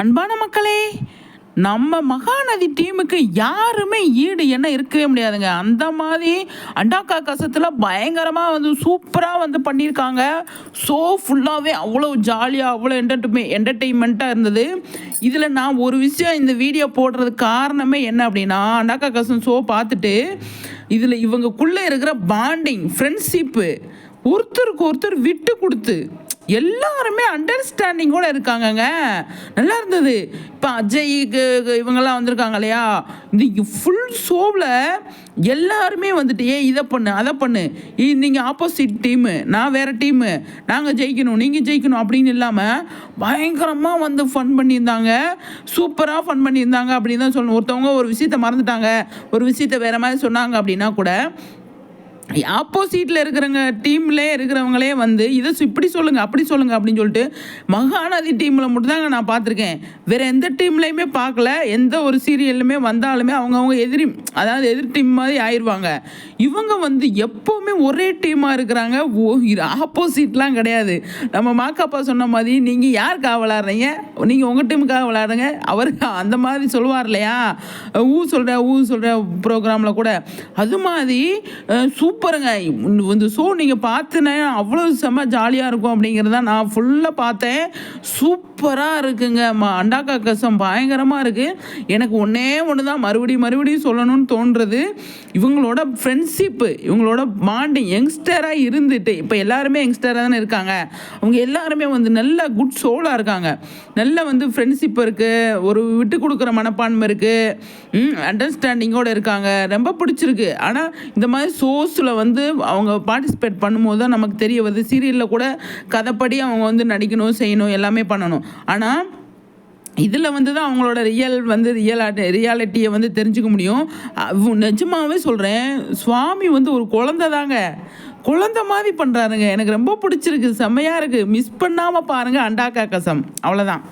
அன்பான மக்களே நம்ம மகாநதி டீமுக்கு யாருமே ஈடு என்ன இருக்கவே முடியாதுங்க. அந்த மாதிரி அண்டாக்கா கசத்தில் பயங்கரமாக வந்து சூப்பராக வந்து பண்ணியிருக்காங்க. ஸோ ஃபுல்லாகவே அவ்வளோ ஜாலியாக அவ்வளோ என்டர்டைமே என்டர்டெயின்மெண்ட்டாக இருந்தது. இதில் நான் ஒரு விஷயம் இந்த வீடியோ போடுறதுக்கு காரணமே என்ன அப்படின்னா அண்டாக்கா கசன் ஷோ பார்த்துட்டு இதில் இவங்கக்குள்ளே இருக்கிற பாண்டிங் ஃப்ரெண்ட்ஷிப்பு ஒருத்தருக்கு ஒருத்தர் விட்டு கொடுத்து எல்லாருமே அண்டர்ஸ்டாண்டிங்கோட இருக்காங்கங்க. நல்லா இருந்தது. இப்போ அஜய்க்கு இவங்கெல்லாம் வந்திருக்காங்க இல்லையா? இந்த ஃபுல் ஷோவில் எல்லாருமே வந்துட்டு ஏன் இதை பண்ணு அதை பண்ணு. நீங்கள் ஆப்போசிட் டீமு நான் வேறு டீமு நாங்கள் ஜெயிக்கணும் நீங்கள் ஜெயிக்கணும் அப்படின்னு இல்லாமல் பயங்கரமாக வந்து ஃபன் பண்ணியிருந்தாங்க. சூப்பராக ஃபன் பண்ணியிருந்தாங்க அப்படின்னு தான் சொல்லணும். ஒருத்தவங்க ஒரு விஷயத்த மறந்துட்டாங்க. ஒரு விஷயத்த வேறு மாதிரி சொன்னாங்க அப்படின்னா கூட ஆப்போசிட்டில் இருக்கிறவங்க டீம்லே இருக்கிறவங்களே வந்து இதை இப்படி சொல்லுங்கள் அப்படி சொல்லுங்கள் அப்படின்னு சொல்லிட்டு மகாநதி டீமில் மட்டும்தாங்க நான் பார்த்துருக்கேன். வேறு எந்த டீம்லேயுமே பார்க்கல. எந்த ஒரு சீரியல்லுமே வந்தாலுமே அவங்கவுங்க எதிரி அதாவது எதிர் டீம் மாதிரி ஆயிடுவாங்க இவங்க வந்து எப்போவுமே ஒரே டீமாக இருக்கிறாங்க. ஓ ஆப்போசிட்லாம் கிடையாது. நம்ம மாக்காப்பா சொன்ன மாதிரி நீங்கள் யாருக்காக விளாட்றீங்க நீங்கள் உங்கள் டீமுக்காக விளாடுங்க அவருக்கு அந்த மாதிரி சொல்லுவார் இல்லையா? ஊ சொல்கிற ஊ சொல்கிற ப்ரோக்ராமில் கூட. அது மாதிரி சூப்பர் சூப்பருங்க இந்த- ஷோ நீங்கள் பார்த்துனே அவ்வளோ செம்ம ஜாலியாக இருக்கும் அப்படிங்கிறத நான் ஃபுல்லாக பார்த்தேன். சூப்பராக இருக்குங்க. மா அண்டா கசம் பயங்கரமாக இருக்குது எனக்கு ஒன்றே ஒன்று தான் மறுபடியும் மறுபடியும் சொல்லணும்னு தோன்றது இவங்களோட ஃப்ரெண்ட்ஷிப்பு இவங்களோட பாண்டிங் யங்ஸ்டராக இருந்துட்டு இப்போ எல்லாருமே யங்ஸ்டராக தானே இருக்காங்க. அவங்க எல்லாருமே வந்து நல்ல குட் சோலாக இருக்காங்க. நல்ல வந்து ஃப்ரெண்ட்ஷிப் இருக்குது ஒரு விட்டு கொடுக்குற மனப்பான்மை இருக்குது அண்டர்ஸ்டாண்டிங்கோடு இருக்காங்க. ரொம்ப பிடிச்சிருக்கு. ஆனால் இந்த மாதிரி ஷோஸில் வந்து அவங்க பார்ட்டிசிபேட் பண்ணும்போது தான் நமக்கு தெரிய வருது. சீரியலில் கூட கதைப்படி அவங்க வந்து நடிக்கணும் செய்யணும் எல்லாமே பண்ணணும். ஆனால் இதில் வந்து தான் அவங்களோட ரியல் வந்து ரியல் ரியாலிட்டியை வந்து தெரிஞ்சுக்க முடியும். நிஜமாகவே நிஜமாவே சொல்கிறேன் சுவாமி வந்து ஒரு குழந்தை தாங்க. குழந்தை மாதிரி பண்ணுறாருங்க எனக்கு ரொம்ப பிடிச்சிருக்கு செம்மையாக இருக்குது மிஸ் பண்ணாமல் பாருங்கள் அண்டாக்கா கசம் அவ்வளோதான்